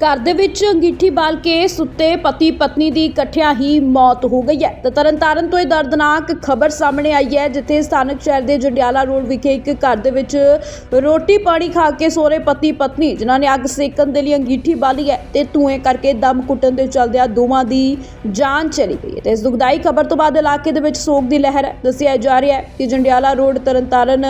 ਘਰ ਦੇ ਵਿੱਚ ਅੰਗੀਠੀ ਬਾਲ ਕੇ ਸੁੱਤੇ ਪਤੀ ਪਤਨੀ ਦੀ ਇਕੱਠਿਆਂ ਹੀ ਮੌਤ ਹੋ ਗਈ ਹੈ। ਤਾਂ ਤਰਨਤਾਰਨ ਤੋਂ ਇਹ ਦਰਦਨਾਕ ਖਬਰ ਸਾਹਮਣੇ ਆਈ ਹੈ, ਜਿੱਥੇ ਸਥਾਨਕ ਸ਼ਹਿਰ ਦੇ ਜੰਡਿਆਲਾ ਰੋਡ ਵਿਖੇ ਇੱਕ ਘਰ ਦੇ ਵਿੱਚ ਰੋਟੀ ਪਾਣੀ ਖਾ ਕੇ ਸੋਰੇ ਪਤੀ ਪਤਨੀ ਜਿਨ੍ਹਾਂ ਨੇ ਅੱਗ ਸੇਕਣ ਦੇ ਲਈ ਅੰਗੀਠੀ ਬਾਲੀ ਹੈ ਤੇ ਧੂਏ ਕਰਕੇ ਦਮ ਕੁੱਟਣ ਦੇ ਚਲਦਿਆਂ ਦੋਵਾਂ ਦੀ ਜਾਨ ਚਲੀ ਗਈ ਹੈ। ਤੇ ਇਸ ਦੁਖਦਾਈ ਖਬਰ ਤੋਂ ਬਾਅਦ ਇਲਾਕੇ ਦੇ ਵਿੱਚ ਸੋਗ ਦੀ ਲਹਿਰ ਹੈ। ਦੱਸਿਆ ਜਾ ਰਿਹਾ ਹੈ ਕਿ ਜੰਡਿਆਲਾ ਰੋਡ ਤਰਨਤਾਰਨ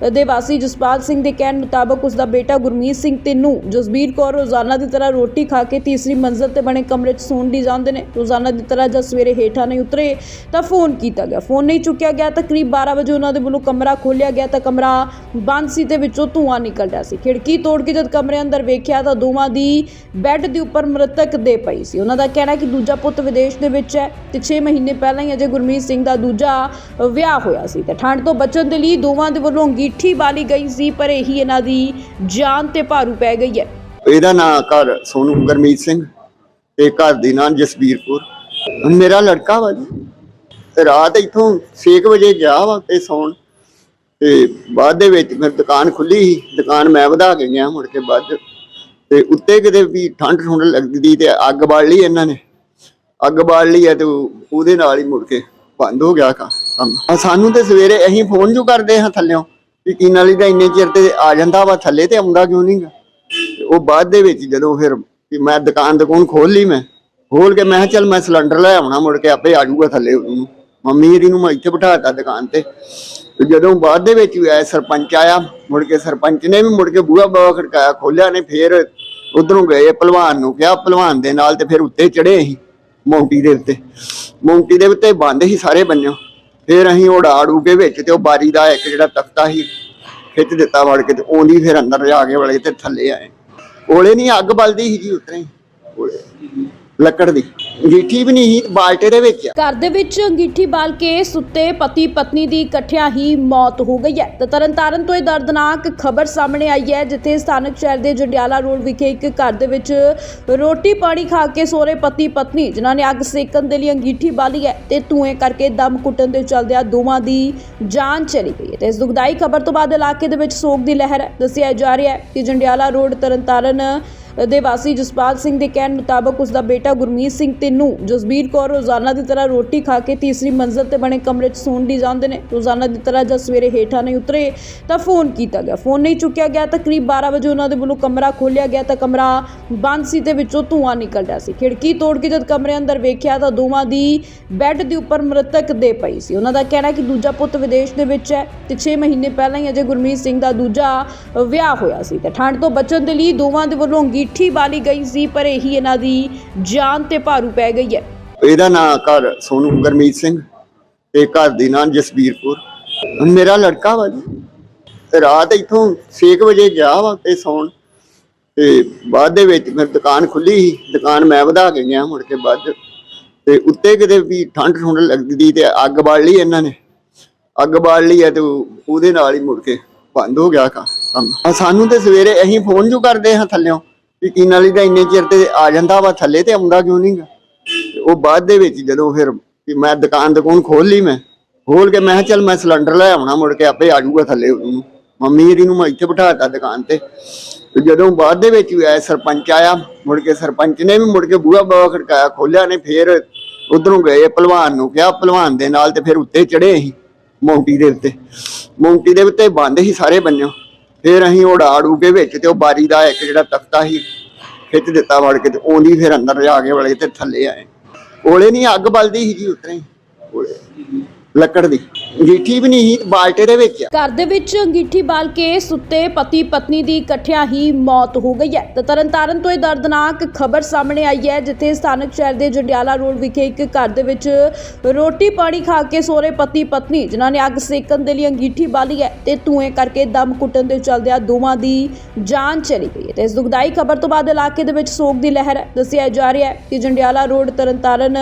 ਦੇ ਵਾਸੀ ਜਸਪਾਲ ਸਿੰਘ ਦੇ ਕਹਿਣ ਮੁਤਾਬਕ ਉਸ ਦਾ ਬੇਟਾ ਗੁਰਮੀਤ ਸਿੰਘ ਤੇ ਨੂੰ ਜਸਬੀਰ ਕੌਰ ਰੋਜ਼ਾਨਾ ਦੀ ਤਰ੍ਹਾਂ ਰੋਟੀ ਖਾ ਕੇ ਤੀਸਰੀ ਮੰਜ਼ਲ ਤੇ ਬਣੇ ਕਮਰੇ 'ਚ ਸੌਣ ਦੀ ਜਾਂਦੇ ਨੇ। ਰੋਜ਼ਾਨਾ ਦੀ ਤਰ੍ਹਾਂ ਜਦ ਸਵੇਰੇ ਹੇਠਾਂ ਨਹੀਂ ਉਤਰੇ ਤਾਂ ਫੋਨ ਕੀਤਾ ਗਿਆ। ਫੋਨ ਨਹੀਂ ਚੁੱਕਿਆ ਗਿਆ ਤਾਂ ਕਰੀਬ 12 ਵਜੇ ਉਹਨਾਂ ਦੇ ਵੱਲੋਂ ਕਮਰਾ ਖੋਲ੍ਹਿਆ ਗਿਆ ਤਾਂ ਕਮਰਾ ਬੰਦ ਸੀ ਤੇ ਵਿੱਚੋਂ ਧੂੰਆਂ ਨਿਕਲ ਰਿਹਾ ਸੀ। ਖਿੜਕੀ ਤੋੜ ਕੇ ਜਦ ਕਮਰੇ ਅੰਦਰ ਵੇਖਿਆ ਤਾਂ ਦੋਵਾਂ ਦੀ ਬੈੱਡ ਦੇ ਉੱਪਰ ਮ੍ਰਿਤਕ ਦੇ ਪਈ ਸੀ। ਉਹਨਾਂ ਦਾ ਕਹਿਣਾ ਕਿ ਦੂਜਾ ਪੁੱਤ ਵਿਦੇਸ਼ ਦੇ ਵਿੱਚ ਹੈ ਤੇ 6 ਮਹੀਨੇ ਪਹਿਲਾਂ ਹੀ ਅਜੇ ਗੁਰਮੀਤ ਸਿੰਘ ਦਾ ਦੂਜਾ ਵਿਆਹ ਹੋਇਆ ਸੀ ਤੇ ਠੰਡ ਤੋਂ ਬਚਣ ਦੇ ਲਈ ਦੋਵਾਂ ਦੇ ਵੱਲੋਂ ਅੰਗੀਠੀ ਬਾਲੀ ਗਈ ਸੀ, ਪਰ ਇਹੀ ਇਹਨਾਂ ਦੀ ਜਾਨ ਤੇ ਭਾਰੂ ਪੈ ਗਈ ਹੈ। ਇਹਦਾ ਨਾਂ ਘਰ ਸੋਨੂ ਗੁਰਮੀਤ ਸਿੰਘ ਤੇ ਘਰ ਦੀ ਨਾਂ ਜਸਬੀਰ ਮੇਰਾ ਲੜਕਾ ਵਾ ਜੀ। ਰਾਤ ਇੱਥੋਂ 6 ਵਜੇ ਗਿਆ ਵਾ ਤੇ ਸੌਣ। ਤੇ ਬਾਅਦ ਦੇ ਵਿੱਚ ਫਿਰ ਦੁਕਾਨ ਖੁੱਲੀ ਸੀ। ਦੁਕਾਨ ਮੈਂ ਵਧਾ ਕੇ ਗਿਆ ਮੁੜ ਕੇ ਬਾਅਦ। 'ਚ। ਤੇ ਉੱਤੇ ਕਿਤੇ ਵੀ ਠੰਡ ਠੁੰਡ ਲੱਗਦੀ ਤੇ ਅੱਗ ਬਾਲ ਲਈ ਇਹਨਾਂ ਨੇ। ਅੱਗ ਬਾਲ ਲਈ ਹੈ ਤੇ ਉਹ- ਉਹਦੇ ਨਾਲ ਹੀ ਮੁੜ ਕੇ ਬੰਦ ਹੋ ਗਿਆ ਕਾ- ਕੰਮ ਸਾਨੂੰ ਤੇ ਸਵੇਰੇ ਅਸੀਂ ਫੋਨ ਜੂ ਕਰਦੇ ਹਾਂ ਥੱਲਿਓਂ? ਕਿ ਨਾਲੀ ਦਾ ਇੰਨੇ ਚਿਰ ਤੇ ਆ ਜਾਂਦਾ ਵਾ, ਥੱਲੇ ਤੇ ਆਉਂਦਾ ਕਿਉਂ ਨਹੀਂਗਾ ਉਹ ਬਾਅਦ ਦੇ ਵਿੱਚ ਜਦੋਂ ਫਿਰ ਮੈਂ ਦੁਕਾਨ ਦੁਕਾਨ ਖੋਲ ਲਈ ਮੈਂ ਖੋਲ ਕੇ ਮੈਂ ਕਿਹਾ ਚੱਲ ਮੈਂ ਸਿਲੰਡਰ ਲੈ ਆਉਣਾ, ਮੁੜ ਕੇ ਆਪੇ ਆ ਜਾਊਗਾ ਥੱਲੇ ਉਹਨੂੰ ਮੰਮੀ ਇਹਦੀ ਨੂੰ ਮੈਂ ਇੱਥੇ ਬਿਠਾਤਾ ਦੁਕਾਨ ਤੇ। ਜਦੋਂ ਬਾਅਦ ਦੇ ਵਿੱਚ ਵੀ ਆਇਆ, ਸਰਪੰਚ ਆਇਆ, ਮੁੜ ਕੇ ਸਰਪੰਚ ਨੇ ਵੀ ਮੁੜ ਕੇ ਬੂਹਾ ਬਾਵਾ ਖੜਕਾਇਆ ਖੋਲਿਆ ਨੇ, ਫੇਰ ਉਧਰੋਂ ਗਏ ਪਹਿਲਵਾਨ ਨੂੰ ਕਿਹਾ ਪਹਿਲਵਾਨ ਦੇ ਨਾਲ ਤੇ ਫਿਰ ਉੱਤੇ ਚੜੇ ਅਸੀਂ, ਮੌਂਟੀ ਦੇ ਉੱਤੇ। ਮੌਂਟੀ ਦੇ ਉੱਤੇ ਬੰਦ ਸੀ ਸਾਰੇ ਬੰਨਿਓ। ਫਿਰ ਅਸੀਂ ਉਹ ਆੜੂ ਕੇ ਵਿੱਚ ਤੇ ਉਹ ਬਾਰੀ ਦਾ ਇੱਕ ਜਿਹੜਾ ਤਖਤਾ ਸੀ, ਖਿੱਚ ਦਿੱਤਾ ਵੜ ਕੇ ਤੇ ਉਹਦੀ ਫਿਰ ਅੰਦਰ ਜਾ ਕੇ ਵੜੇ ਤੇ ਥੱਲੇ ਆਏ। ਕੋਲੇ ਨਹੀਂ ਅੱਗ ਬਲਦੀ ਸੀ ਜੀ ਉਤਰੇ। ਕੋਲੇ। ਲੱਕੜ ਦੀ। ਅੰਗੀਠੀ ਵੀ ਨਹੀਂ ਸੀ, ਬਾਲਟੇ ਦੇ ਵਿੱਚ ਆ। ਘਰ ਦੇ ਵਿੱਚ ਅੰਗੀਠੀ ਬਾਲ ਕੇ ਸੁੱਤੇ ਪਤੀ ਪਤਨੀ ਦੀ ਇਕੱਠਿਆਂ ਹੀ ਮੌਤ ਹੋ ਗਈ ਹੈ। ਤੇ ਤਰਨਤਾਰਨ ਤੋਂ ਇਹ ਦਰਦਨਾਕ ਖਬਰ ਸਾਹਮਣੇ ਆਈ ਹੈ, ਜਿੱਥੇ ਸਥਾਨਕ ਸ਼ਹਿਰ ਦੇ ਜੰਡਿਆਲਾ ਰੋਡ ਵਿਖੇ ਇੱਕ ਘਰ ਦੇ ਵਿੱਚ ਰੋਟੀ ਪਾਣੀ ਖਾ ਕੇ ਸੋਰੇ ਪਤੀ ਪਤਨੀ, ਜਿਨ੍ਹਾਂ ਨੇ ਅੱਗ ਸੇਕਣ ਦੇ ਲਈ ਅੰਗੀਠੀ ਬਾਲੀ ਹੈ ਤੇ ਧੂਏ ਕਰਕੇ ਦਮ ਕੁੱਟਣ ਦੇ ਚੱਲਦਿਆਂ ਦੋਵਾਂ ਦੀ ਜਾਨ ਚਲੀ ਗਈ ਹੈ। ਤੇ ਇਸ ਦੁਖਦਾਈ ਖਬਰ ਤੋਂ ਬਾਅਦ ਇਲਾਕੇ ਦੇ ਵਿੱਚ ਸੋਗ ਦੀ ਲਹਿਰ ਹੈ ਦੱਸਿਆ ਜਾ ਰਿਹਾ ਹੈ ਕਿ ਜੰਡਿਆਲਾ ਰੋਡ ਤਰਨਤਾਰਨ ਦੇ ਵਾਸੀ ਜਸਪਾਲ ਸਿੰਘ ਦੇ ਕਹਿਣ ਮੁਤਾਬਕ ਉਸ ਦਾ ਬੇਟਾ ਗੁਰਮੀਤ ਸਿੰਘ ਤੇ ਨੂੰ ਜਸਬੀਰ ਕੌਰ ਰੋਜ਼ਾਨਾ ਦੀ ਤਰ੍ਹਾਂ ਰੋਟੀ ਖਾ ਕੇ ਤੀਸਰੀ ਮੰਜ਼ਲ ਤੇ ਬਣੇ ਕਮਰੇ 'ਚ ਸੌਣ ਦੀ ਜਾਂਦੇ ਨੇ। ਰੋਜ਼ਾਨਾ ਦੀ ਤਰ੍ਹਾਂ ਜਦ ਸਵੇਰੇ ਹੇਠਾਂ ਨਹੀਂ ਉਤਰੇ ਤਾਂ ਫੋਨ ਕੀਤਾ ਗਿਆ। ਫੋਨ ਨਹੀਂ ਚੁੱਕਿਆ ਗਿਆ ਤਾਂ ਕਰੀਬ 12 ਵਜੇ ਉਹਨਾਂ ਦੇ ਵੱਲੋਂ ਕਮਰਾ ਖੋਲ੍ਹਿਆ ਗਿਆ ਤਾਂ ਕਮਰਾ ਬੰਦ ਸੀ ਤੇ ਵਿੱਚੋਂ ਧੂੰਆਂ ਨਿਕਲ ਰਿਹਾ ਸੀ। ਖਿੜਕੀ ਤੋੜ ਕੇ ਜਦ ਕਮਰੇ ਅੰਦਰ ਵੇਖਿਆ ਤਾਂ ਦੋਵਾਂ ਦੀ ਬੈੱਡ ਦੇ ਉੱਪਰ ਮ੍ਰਿਤਕ ਦੇ ਪਈ ਸੀ। ਉਹਨਾਂ ਦਾ ਕਹਿਣਾ ਕਿ ਦੂਜਾ ਪੁੱਤ ਵਿਦੇਸ਼ ਦੇ ਵਿੱਚ ਹੈ ਤੇ 6 ਮਹੀਨੇ ਪਹਿਲਾਂ ਹੀ ਅਜੇ ਗੁਰਮੀਤ ਸਿੰਘ ਦਾ ਦੂਜਾ ਵਿਆਹ ਹੋਇਆ ਸੀ। ਤੇ ਠੰਡ ਤੋਂ ਬਚਣ ਦੇ ਲਈ ਦੋਵਾਂ ਦੇ ਵੱਲੋਂ ਅੰਗੀਠੀ ਬਾਲੀ ਗਈ ਸੀ, ਪਰ ਇਹੀ ਇਹਨਾਂ ਦੀ ਜਾਨ ਤੇ ਭਾਰੂ ਪੈ ਗਈ ਹੈ। ਇਹਦਾ ਨਾਂ ਘਰ ਸੋਨੂ ਗੁਰਮੀਤ ਸਿੰਘ ਤੇ ਘਰ ਦੀ ਨਾਂ ਜਸਬੀਰ ਮੇਰਾ ਲੜਕਾ ਵਾ ਜੀ। ਤੇ ਰਾਤ ਇੱਥੋਂ 6 ਵਜੇ ਗਿਆ ਵਾ ਤੇ ਸੌਣ। ਤੇ ਬਾਅਦ ਦੇ ਵਿੱਚ ਫਿਰ ਦੁਕਾਨ ਖੁੱਲੀ ਸੀ। ਦੁਕਾਨ ਮੈਂ ਵਧਾ ਕੇ ਗਿਆ ਮੁੜ ਕੇ ਬਾਅਦ 'ਚ। ਤੇ ਉੱਤੇ ਕਿਤੇ ਵੀ ਠੰਡ ਠੁੰਡ ਲੱਗਦੀ ਤੇ ਅੱਗ ਬਾਲ ਲਈ ਇਹਨਾਂ ਨੇ। ਅੱਗ ਬਾਲ ਲਈ ਹੈ ਤੇ ਉਹ- ਉਹਦੇ ਨਾਲ ਹੀ ਮੁੜ ਕੇ ਬੰਦ ਹੋ ਗਿਆ ਕਾ- ਕੰਮ ਸਾਨੂੰ ਤੇ ਸਵੇਰੇ ਅਸੀਂ ਫੋਨ ਜੂ ਕਰਦੇ ਹਾਂ ਥੱਲਿਓਂ? ਕਿ ਕੀ ਨਾਲੀ ਦਾ ਇੰਨੇ ਚਿਰ ਤੇ ਆ ਜਾਂਦਾ ਵਾ ਥੱਲੇ ਤੇ ਆਉਂਦਾ ਕਿਉਂ ਨਹੀਂਗਾ ਉਹ ਬਾਅਦ ਦੇ ਵਿੱਚ ਜਦੋਂ ਫਿਰ ਵੀ ਮੈਂ ਦੁਕਾਨ ਦੁਕਾਨ ਖੋਲ ਲਈ ਮੈਂ ਖੋਲ ਕੇ ਮੈਂ ਚੱਲ ਮੈਂ ਸਿਲੰਡਰ ਲੈ ਆਉਣਾ ਮੁੜ ਕੇ ਆਪੇ ਆ ਜਾਊਗਾ ਥੱਲੇ ਉਹਨੂੰ ਮੰਮੀ ਇਹਦੀ ਨੂੰ ਮੈਂ ਇੱਥੇ ਬਿਠਾਤਾ ਦੁਕਾਨ ਤੇ। ਤੇ ਜਦੋਂ ਬਾਅਦ ਦੇ ਵਿੱਚ ਵੀ ਆਇਆ ਸਰਪੰਚ ਆਇਆ, ਮੁੜ ਕੇ ਸਰਪੰਚ ਨੇ ਵੀ ਮੁੜ ਕੇ ਬੂਹਾ ਬਾਵਾ ਖੜਕਾਇਆ ਖੋਲਿਆ ਨੇ ਫਿਰ ਉਧਰੋਂ ਗਏ ਪਹਿਲਵਾਨ ਨੂੰ ਕਿਹਾ ਪਹਿਲਵਾਨ ਦੇ ਨਾਲ ਤੇ ਫਿਰ ਉੱਤੇ ਚੜੇ ਅਸੀਂ, ਮੌਂਟੀ ਦੇ ਉੱਤੇ। ਮੌਂਟੀ ਦੇ ਉੱਤੇ ਬੰਦ ਸੀ ਸਾਰੇ ਬੰਨਿਓ। ਫਿਰ ਅਸੀਂ ਉਡਾ ਆੜੂ ਕੇ ਵਿੱਚ ਤੇ ਉਹ ਬਾਰੀ ਦਾ ਇੱਕ ਜਿਹੜਾ ਤਖਤਾ ਸੀ, ਖਿੱਚ ਦਿੱਤਾ ਵੜ ਕੇ ਤੇ ਉਹਦੀ ਫਿਰ ਅੰਦਰ ਜਾ ਕੇ ਵੜੇ ਤੇ ਥੱਲੇ ਆਏ। ਕੋਲੇ ਨਹੀਂ ਅੱਗ ਬਲਦੀ ਸੀ ਜੀ ਉਤਰੇ। ਲੱਕੜ ਦੀ। ਅੰਗੀਠੀ ਵੀ ਨਹੀਂ ਸੀ, ਬਾਲਟੇ ਦੇ ਵਿੱਚ ਆ। ਘਰ ਦੇ ਵਿੱਚ ਅੰਗੀਠੀ ਬਾਲ ਕੇ ਸੁੱਤੇ ਪਤੀ ਪਤਨੀ ਦੀ ਇਕੱਠਿਆਂ ਹੀ ਮੌਤ ਹੋ ਗਈ ਹੈ। ਤੇ ਤਰਨਤਾਰਨ ਤੋਂ ਇਹ ਦਰਦਨਾਕ ਖਬਰ ਸਾਹਮਣੇ ਆਈ ਹੈ, ਜਿੱਥੇ ਸਥਾਨਕ ਸ਼ਹਿਰ ਦੇ ਜੰਡਿਆਲਾ ਰੋਡ ਵਿਖੇ ਇੱਕ ਘਰ ਦੇ ਵਿੱਚ ਰੋਟੀ ਪਾਣੀ ਖਾ ਕੇ ਸੋਰੇ ਪਤੀ ਪਤਨੀ, ਜਿਨ੍ਹਾਂ ਨੇ ਅੱਗ ਸੇਕਣ ਦੇ ਲਈ ਅੰਗੀਠੀ ਬਾਲੀ ਹੈ ਤੇ ਧੂਏ ਕਰਕੇ ਦਮ ਕੁੱਟਣ ਦੇ ਚਲਦਿਆਂ ਦੋਵਾਂ ਦੀ ਜਾਨ ਚਲੀ ਗਈ ਹੈ। ਤੇ ਇਸ ਦੁਖਦਾਈ ਖਬਰ ਤੋਂ ਬਾਅਦ ਇਲਾਕੇ ਦੇ ਵਿੱਚ ਸੋਗ ਦੀ ਲਹਿਰ ਹੈ। ਦੱਸਿਆ ਜਾ ਰਿਹਾ ਹੈ ਕਿ ਜੰਡਿਆਲਾ ਰੋਡ ਤਰਨਤਾਰਨ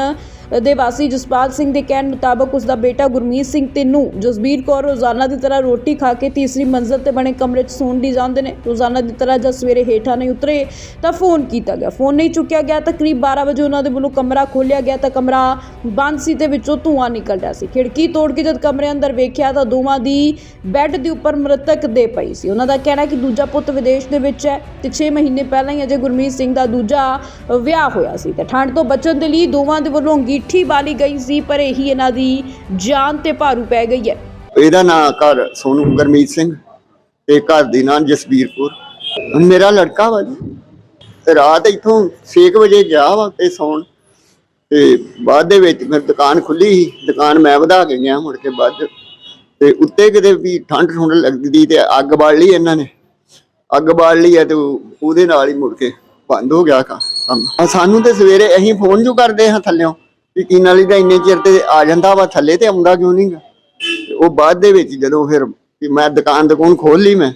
ਦੇ ਵਾਸੀ ਜਸਪਾਲ ਸਿੰਘ ਦੇ ਕਹਿਣ ਮੁਤਾਬਕ ਉਸ ਦਾ ਬੇਟਾ ਗੁਰਮੀਤ ਸਿੰਘ ਤੇ ਜਸਬੀਰ ਕੌਰ ਰੋਜ਼ਾਨਾ ਦੀ ਤਰ੍ਹਾਂ ਰੋਟੀ ਖਾ ਕੇ ਤੀਸਰੀ ਮੰਜ਼ਲ ਤੇ ਬਣੇ ਕਮਰੇ 'ਚ ਸੌਣ ਦੀ ਜਾਂਦੇ ਨੇ। ਰੋਜ਼ਾਨਾ ਦੀ ਤਰ੍ਹਾਂ ਜਦ ਸਵੇਰੇ ਹੇਠਾਂ ਨਹੀਂ ਉਤਰੇ ਤਾਂ ਫੋਨ ਕੀਤਾ ਗਿਆ। ਫੋਨ ਨਹੀਂ ਚੁੱਕਿਆ ਗਿਆ ਤਾਂ ਕਰੀਬ 12 ਵਜੇ ਉਹਨਾਂ ਦੇ ਵੱਲੋਂ ਕਮਰਾ ਖੋਲ੍ਹਿਆ ਗਿਆ ਤਾਂ ਕਮਰਾ ਬੰਦ ਸੀ ਤੇ ਵਿੱਚੋਂ ਧੂੰਆਂ ਨਿਕਲ ਰਿਹਾ ਸੀ। ਖਿੜਕੀ ਤੋੜ ਕੇ ਜਦ ਕਮਰੇ ਅੰਦਰ ਵੇਖਿਆ ਤਾਂ ਦੋਵਾਂ ਦੀ ਬੈੱਡ ਦੇ ਉੱਪਰ ਮ੍ਰਿਤਕ ਦੇ ਪਈ ਸੀ। ਉਹਨਾਂ ਦਾ ਕਹਿਣਾ ਕਿ ਦੂਜਾ ਪੁੱਤ ਵਿਦੇਸ਼ ਦੇ ਵਿੱਚ ਹੈ ਤੇ 6 ਮਹੀਨੇ ਪਹਿਲਾਂ ਹੀ ਅਜੇ ਗੁਰਮੀਤ ਸਿੰਘ ਦਾ ਦੂਜਾ ਵਿਆਹ ਹੋਇਆ ਸੀ। ਤੇ ਠੰਡ ਤੋਂ ਬਚਣ ਦੇ ਲਈ ਦੋਵਾਂ ਦੇ ਵੱਲੋਂ ਅੰਗੀਠੀ ਬਾਲੀ ਗਈ ਸੀ, ਪਰ ਇਹੀ ਇਹਨਾਂ ਦੀ ਜਾਨ ਤੇ ਭਾਰੂ ਪੈ ਗਈ ਹੈ। ਇਹਦਾ ਨਾਂ ਘਰ ਸੋਨੂ ਗੁਰਮੀਤ ਸਿੰਘ ਤੇ ਘਰ ਦੀ ਨਾਂ ਜਸਬੀਰ ਕੌਰ ਮੇਰਾ ਲੜਕਾ ਵਾ ਜੀ। ਰਾਤ ਇੱਥੋਂ 6 ਵਜੇ ਗਿਆ ਵਾ ਤੇ ਸੌਣ। ਤੇ ਬਾਅਦ ਦੇ ਵਿੱਚ ਫਿਰ ਦੁਕਾਨ ਖੁੱਲੀ ਸੀ। ਦੁਕਾਨ ਮੈਂ ਵਧਾ ਕੇ ਗਿਆ ਮੁੜ ਕੇ ਬਾਅਦ। 'ਚ। ਤੇ ਉੱਤੇ ਕਿਤੇ ਵੀ ਠੰਡ ਠੁੰਡ ਲੱਗਦੀ ਤੇ ਅੱਗ ਬਾਲ ਲਈ ਇਹਨਾਂ ਨੇ। ਅੱਗ ਬਾਲ ਲਈ ਹੈ ਤੇ ਉਹ- ਉਹਦੇ ਨਾਲ ਹੀ ਮੁੜ ਕੇ ਬੰਦ ਹੋ ਗਿਆ ਕਾ- ਕੰਮ। ਸਾਨੂੰ ਤੇ ਸਵੇਰੇ ਅਸੀਂ ਫੋਨ ਜੋ ਕਰਦੇ ਹਾਂ ਥੱਲਿਓਂ? ਕਿ ਨਾਲੀ ਦਾ ਇੰਨੇ ਚਿਰ ਤੇ ਆ ਜਾਂਦਾ ਵਾ ਥੱਲੇ ਤੇ ਆਉਂਦਾ ਕਿਉਂ ਨਹੀਂਗਾ ਤੇ ਉਹ ਬਾਅਦ ਦੇ ਵਿੱਚ ਜਦੋਂ ਫਿਰ ਮੈਂ ਦੁਕਾਨ ਦੁਕਾਨ ਖੋਲ ਲਈ ਮੈਂ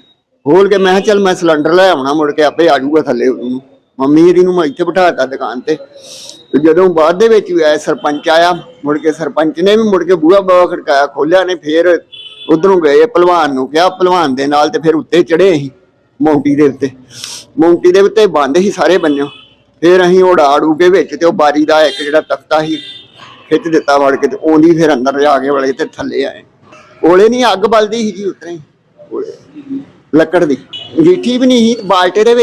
ਖੋਲ ਕੇ ਮੈਂ ਕਿਹਾ ਚੱਲ ਮੈਂ ਸਿਲੰਡਰ ਲੈ ਆਉਣਾ ਮੁੜ ਕੇ ਆਪੇ ਆ ਜਾਊਗਾ ਥੱਲੇ ਉਹਨੂੰ। ਮੰਮੀ ਇਹਦੀ ਨੂੰ ਮੈਂ ਇੱਥੇ ਬਿਠਾਤਾ ਦੁਕਾਨ ਤੇ। ਜਦੋਂ ਬਾਅਦ ਦੇ ਵਿੱਚ ਵੀ ਆਇਆ ਸਰਪੰਚ ਆਇਆ, ਮੁੜ ਕੇ ਸਰਪੰਚ ਨੇ ਵੀ ਮੁੜ ਕੇ ਬੂਹਾ ਬਾਵਾ ਖੜਕਾਇਆ ਖੋਲਿਆ ਨੇ ਫੇਰ ਉਧਰੋਂ ਗਏ ਪਹਿਲਵਾਨ ਨੂੰ ਕਿਹਾ ਪਹਿਲਵਾਨ ਦੇ ਨਾਲ ਤੇ ਫਿਰ ਉੱਤੇ ਚੜੇ ਅਸੀਂ ਮੌਂਟੀ ਦੇ ਉੱਤੇ। ਮੌਂਟੀ ਦੇ ਉੱਤੇ ਬੰਦ ਸੀ ਸਾਰੇ ਬੰਨਿਓ। ਫਿਰ ਅਸੀਂ ਉਡਾ ਆੜੂ ਕੇ ਵਿੱਚ ਤੇ ਉਹ ਬਾਰੀ ਦਾ ਇੱਕ ਜਿਹੜਾ ਤਖਤਾ ਸੀ, ਖਿੱਚ ਦਿੱਤਾ ਵੜ ਕੇ ਤੇ ਉਹਦੀ ਫਿਰ ਅੰਦਰ ਜਾ ਕੇ ਵੜੇ ਤੇ ਥੱਲੇ ਆਏ। ਕੋਲੇ ਨਹੀਂ ਅੱਗ ਬਲਦੀ ਸੀ ਜੀ ਉਤਰੇ। ਕੋਲੇ। ਲੱਕੜ ਦੀ। ਗੀਠੀ ਵੀ ਨਹੀਂ ਸੀ, ਬਾਲਟੇ ਦੇ ਵਿੱਚ